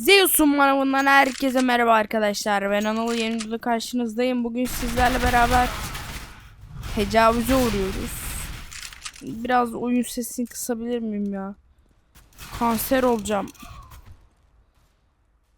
Zeus'un manavından herkese merhaba arkadaşlar. Ben Anıl yeni videoda karşınızdayım. Bugün sizlerle beraber tecavüze uğruyoruz. Biraz oyun sesini kısabilir miyim ya? Kanser olacağım.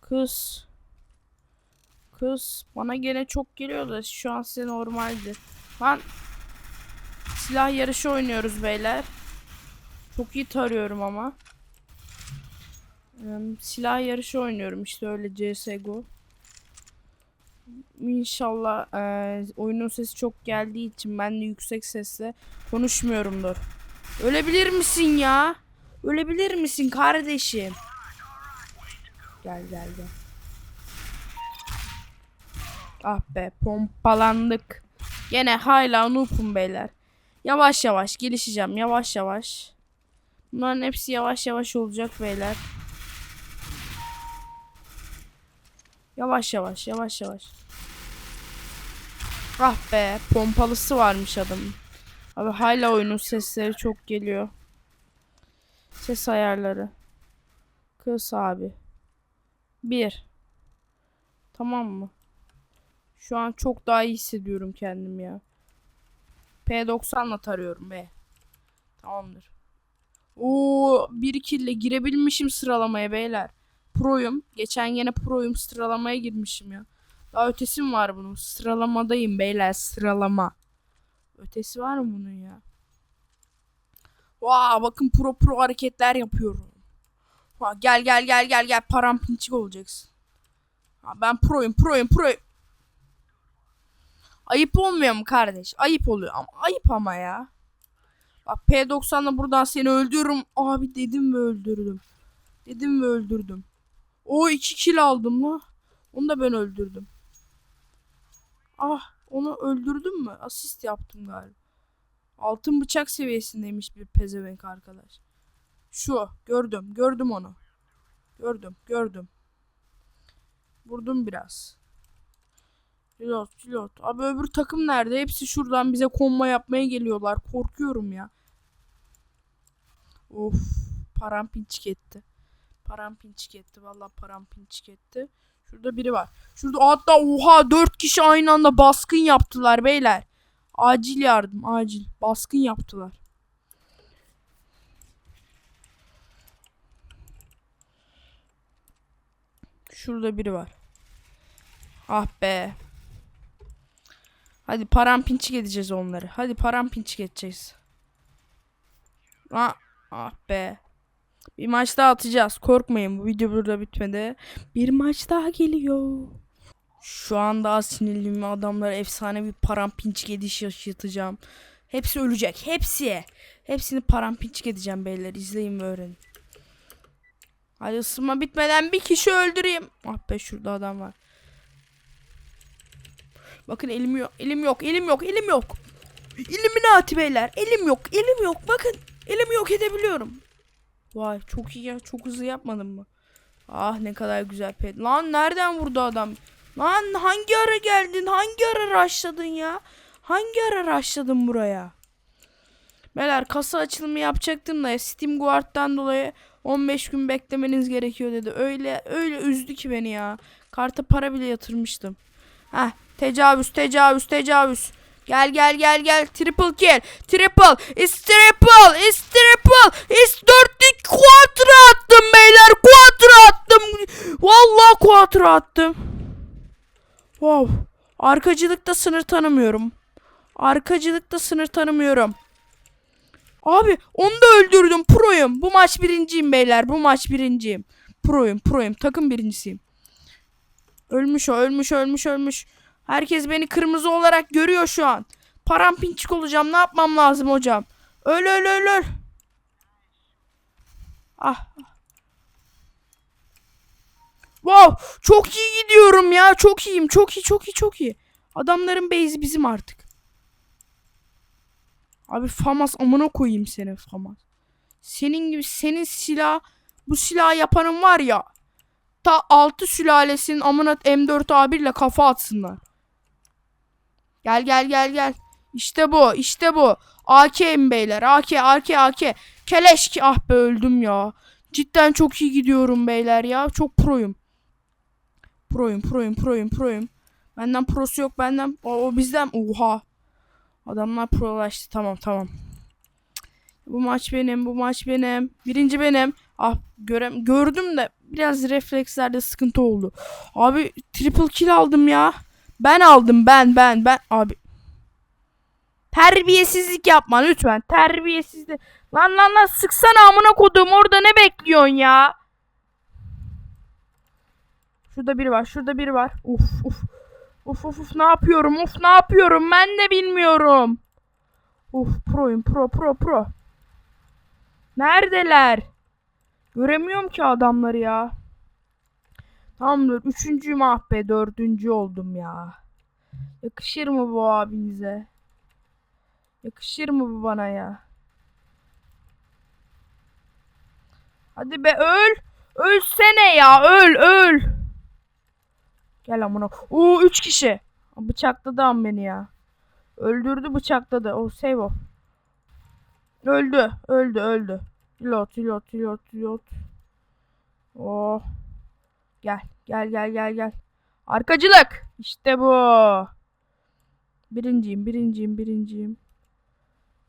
Kız. Kız. Bana gene çok geliyor da şu an size normaldi. Lan. Silah yarışı oynuyoruz beyler. Çok iyi tarıyorum ama. Silah yarışı oynuyorum işte öyle CSGO. İnşallah eee, oyunun sesi çok geldiği için ben de yüksek sesle konuşmuyorumdur. Ölebilir misin ya? Ölebilir misin kardeşim? Gel gel gel. Ah be pompalandık. Gene hala noob'um beyler. Yavaş yavaş gelişeceğim yavaş yavaş. Bunların hepsi yavaş yavaş olacak beyler. Yavaş yavaş yavaş yavaş. Ah be pompalısı varmış adamın. Abi hala oyunun sesleri çok geliyor. Ses ayarları. Kıs abi. Bir. Tamam mı? Şu an çok daha iyi hissediyorum kendim ya. P90'la tarıyorum be. Tamamdır. Oo, bir kille girebilmişim sıralamaya beyler. Pro'yum. Geçen yine pro'yum sıralamaya girmişim ya. Daha ötesi mi var bunun? Sıralamadayım beyler sıralama. Ötesi var mı bunun ya? Vaa bakın pro pro hareketler yapıyorum. Vaa, gel gel gel gel gel parampinçik olacaksın. Ha, ben pro'yum pro'yum pro'yum. Ayıp olmuyor mu kardeş? Ayıp oluyor ama ayıp ama ya. Bak P90'la buradan seni öldürürüm. Abi dedim ve öldürdüm. Dedim ve öldürdüm. O iki kill aldım la. Onu da ben öldürdüm. Ah onu öldürdüm mü? Asist yaptım galiba. Altın bıçak seviyesindeymiş bir pezevenk arkadaş. Şu gördüm gördüm onu. Gördüm gördüm. Vurdum biraz. Pilot pilot. Abi öbür takım nerede? Hepsi şuradan bize konma yapmaya geliyorlar. Korkuyorum ya. Of param pinçik etti. Param pinçik etti. Valla param etti. Şurada biri var. Şurada hatta oha dört kişi aynı anda baskın yaptılar beyler. Acil yardım acil. Baskın yaptılar. Şurada biri var. Ah be. Hadi parampinçik edeceğiz onları. Hadi parampinçik edeceğiz. Ah, ah be. Bir maç daha atacağız. Korkmayın bu video burada bitmedi. Bir maç daha geliyor. Şu an daha sinirliyim. Adamlara efsane bir parampinçik ediş yaşatacağım. Hepsi ölecek. Hepsi. Hepsini parampinçik edeceğim beyler. İzleyin ve öğrenin. Hadi ısınma bitmeden bir kişi öldüreyim. Ah be şurada adam var. Bakın elim yok. Elim yok. Elim yok. Elim yok. Illuminati beyler. Elim yok. Elim yok. Bakın. Elimi yok edebiliyorum. Vay çok iyi ya. Çok hızlı yapmadım mı? Ah ne kadar güzel pet. Lan nereden vurdu adam? Lan hangi ara geldin? Hangi ara rushladın ya? Hangi ara rushladın buraya? Beyler kasa açılımı yapacaktım da Steam Guard'dan dolayı 15 gün beklemeniz gerekiyor dedi. Öyle öyle üzdü ki beni ya. Karta para bile yatırmıştım. Heh tecavüz tecavüz tecavüz. Gel gel gel gel. Triple kill. Triple. İs triple. İs triple. İs dörtlük quattro attım beyler. Quattro attım. Vallahi quattro attım. Wow. Arkacılıkta sınır tanımıyorum. Arkacılıkta sınır tanımıyorum. Abi onu da öldürdüm. Proyum. Bu maç birinciyim beyler. Bu maç birinciyim. Proyum proyum. Takım birincisiyim. Ölmüş o ölmüş ölmüş ölmüş Herkes beni kırmızı olarak görüyor şu an. Parampinçik olacağım. Ne yapmam lazım hocam? Öl öl öl öl. Ah. Wow, çok iyi gidiyorum ya. Çok iyiyim. Çok iyi, çok iyi, çok iyi. Adamların base'i bizim artık. Abi Famas amına koyayım seni Famas. Senin gibi senin silah bu silah yapanın var ya. Ta 6 sülalesinin amına M4A1 ile kafa atsınlar. Gel gel gel gel. İşte bu işte bu. AK'm beyler AK AK AK. Keleş ki ah be öldüm ya. Cidden çok iyi gidiyorum beyler ya. Çok proyum. Proyum, proyum, proyum, proyum. Benden prosu yok benden. O, o bizden. Oha. Adamlar prolaştı. Tamam tamam. Bu maç benim, bu maç benim. Birinci benim. Ah görem gördüm de biraz reflekslerde sıkıntı oldu. Abi triple kill aldım ya. Ben aldım ben ben ben abi. Terbiyesizlik yapma lütfen. Terbiyesizlik. Lan lan lan sıksana amına kodum orada ne bekliyorsun ya? Şurada biri var. Şurada biri var. Uf uf. Uf uf uf ne yapıyorum? Uf ne yapıyorum? Ben de bilmiyorum. Uf proyum pro pro pro. Neredeler? Göremiyorum ki adamları ya. Tamamdır. Üçüncüyüm ah be. Dördüncü oldum ya. Yakışır mı bu abinize? Yakışır mı bu bana ya? Hadi be öl. Ölsene ya. Öl öl. Gel amına. Oo 3 kişi. Bıçakladı am beni ya. Öldürdü bıçakladı. O save o. Öldü. Öldü öldü. Reload reload reload reload. Oh. Gel gel gel gel gel. Arkacılık. İşte bu. Birinciyim birinciyim birinciyim.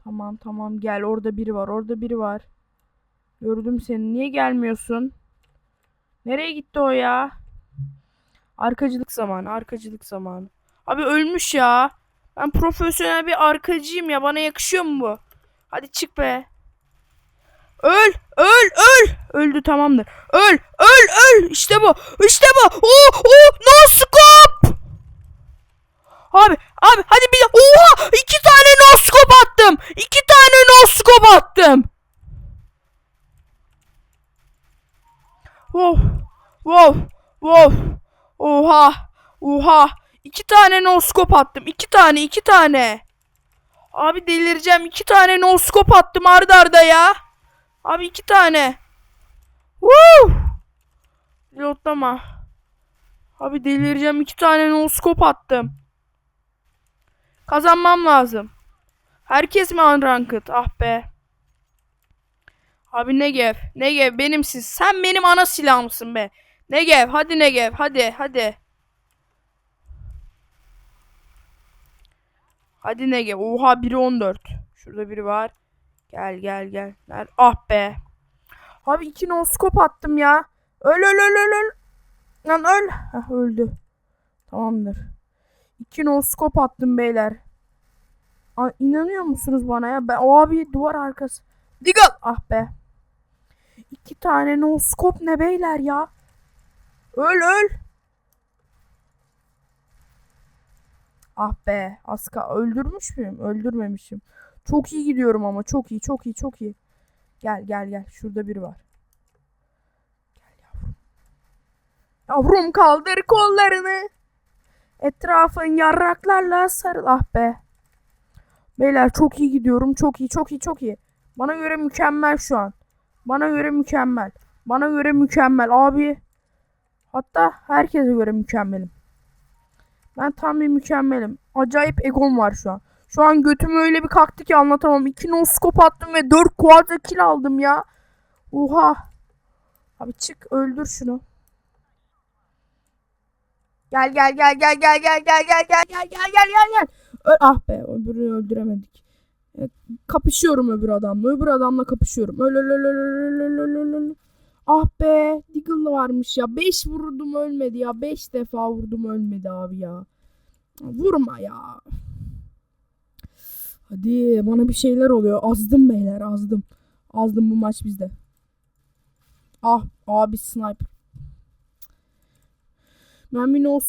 Tamam tamam gel orada biri var orada biri var. Gördüm seni niye gelmiyorsun? Nereye gitti o ya? Arkacılık zamanı arkacılık zamanı. Abi ölmüş ya. Ben profesyonel bir arkacıyım ya bana yakışıyor mu bu? Hadi çık be. Öl, öl, öl. Öldü tamamdır. Öl, öl, öl. İşte bu. İşte bu. Oo, oo, no scope. Abi, abi hadi bir Oha! iki tane no scope attım. İki tane no scope attım. Wow. Wow. Wow. Oha. Oha. İki tane no scope attım. İki tane, iki tane. Abi delireceğim. İki tane no scope attım arda arda ya. Abi iki tane. Woo! Pilotlama. Abi delireceğim. iki tane no scope attım. Kazanmam lazım. Herkes mi unranked? Ah be. Abi Negev. Negev benimsiz. Sen benim ana silahımsın be. Negev. Hadi Negev. Hadi. Hadi. Hadi Negev. Oha biri 14. Şurada biri var. Gel gel gel. Nerede? Ah be. Abi iki noskop attım ya. Öl öl öl öl öl. Lan öl. Heh, öldü. Tamamdır. İki noskop attım beyler. Aa, inanıyor musunuz bana ya? Ben abi duvar arkası. Diggle. Ah be. İki tane noskop ne beyler ya? Öl öl. Ah be. Aska öldürmüş müyüm? Öldürmemişim. Çok iyi gidiyorum ama çok iyi çok iyi çok iyi. Gel gel gel. Şurada biri var. Gel yavrum. Yavrum kaldır kollarını. Etrafın yarraklarla sarıl. Ah be. Beyler çok iyi gidiyorum. Çok iyi çok iyi çok iyi. Bana göre mükemmel şu an. Bana göre mükemmel. Bana göre mükemmel abi. Hatta herkese göre mükemmelim. Ben tam bir mükemmelim. Acayip egom var şu an. Şu an götüm öyle bir kalktı ki anlatamam. 2 noskop attım ve 4 quadra kill aldım ya. Oha. Abi çık öldür şunu. Gel gel gel gel gel gel gel gel gel gel gel gel gel gel. Ah be öbürünü öldüremedik. E, kapışıyorum öbür adamla. Öbür adamla kapışıyorum. Öl öl öl öl öl. Ah be Deagle varmış ya. 5 vurdum ölmedi ya. 5 defa vurdum ölmedi abi ya. Vurma ya. Hadi bana bir şeyler oluyor. Azdım beyler azdım. Azdım bu maç bizde. Ah abi sniper. Ben bir no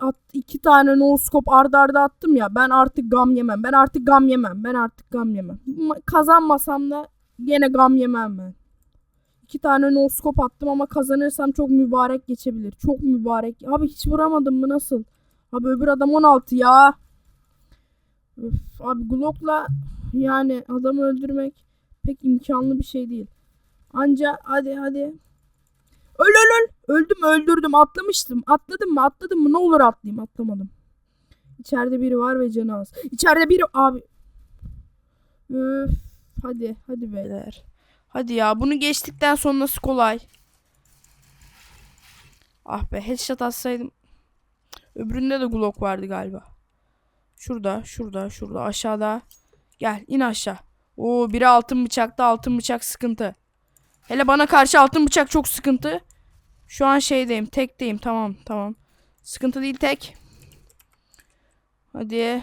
at, iki tane no scope arda arda attım ya. Ben artık gam yemem. Ben artık gam yemem. Ben artık gam yemem. Ma- Kazanmasam da yine gam yemem ben. İki tane no attım ama kazanırsam çok mübarek geçebilir. Çok mübarek. Abi hiç vuramadım mı nasıl? Abi öbür adam 16 ya. Öf, abi Glock'la yani adamı öldürmek pek imkanlı bir şey değil. Anca hadi hadi. Öl öl öl. Öldüm öldürdüm atlamıştım. Atladım mı atladım mı ne olur atlayayım atlamadım. İçeride biri var ve canı az. İçeride biri abi. Öf, hadi hadi beyler. Hadi ya bunu geçtikten sonrası kolay. Ah be headshot atsaydım. Öbüründe de Glock vardı galiba. Şurada, şurada, şurada, aşağıda. Gel, in aşağı. Oo, biri altın bıçakta, altın bıçak sıkıntı. Hele bana karşı altın bıçak çok sıkıntı. Şu an şeydeyim, tekteyim. Tamam, tamam. Sıkıntı değil tek. Hadi.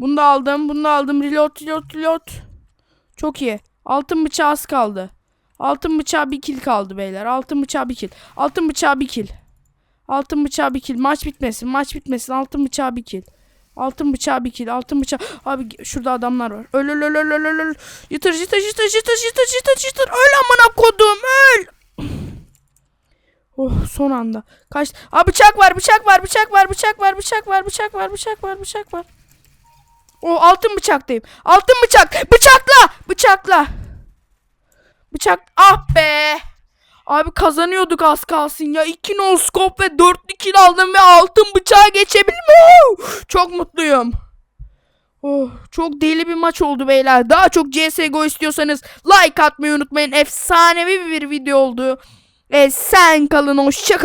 Bunu da aldım, bunu da aldım. Reload, reload, reload. Çok iyi. Altın bıçağı az kaldı. Altın bıçağı bir kill kaldı beyler. Altın bıçağı bir kill. Altın bıçağı bir kill. Altın bıçağı bir kill. Maç bitmesin. Maç bitmesin. Altın bıçağı bir kill. Altın bıçağı bir kill. Altın bıçağı. Abi şurada adamlar var. Öl öl öl öl öl öl, öl. Yıtır yıtır yıtır yıtır yıtır yıtır yıtır. Öl amına kodum öl. Oh son anda. Kaç. Aa bıçak var bıçak var bıçak var bıçak var bıçak var bıçak var bıçak var bıçak var. O altın bıçaktayım. Altın bıçak. Bıçakla. Bıçakla. Bıçak. Ah be. Abi kazanıyorduk az kalsın ya. 2 no scope ve 4 kill aldım ve altın bıçağa geçebildim. Oo! Çok mutluyum. Oh, çok deli bir maç oldu beyler. Daha çok CSGO istiyorsanız like atmayı unutmayın. Efsanevi bir video oldu. E, sen kalın hoşça kalın.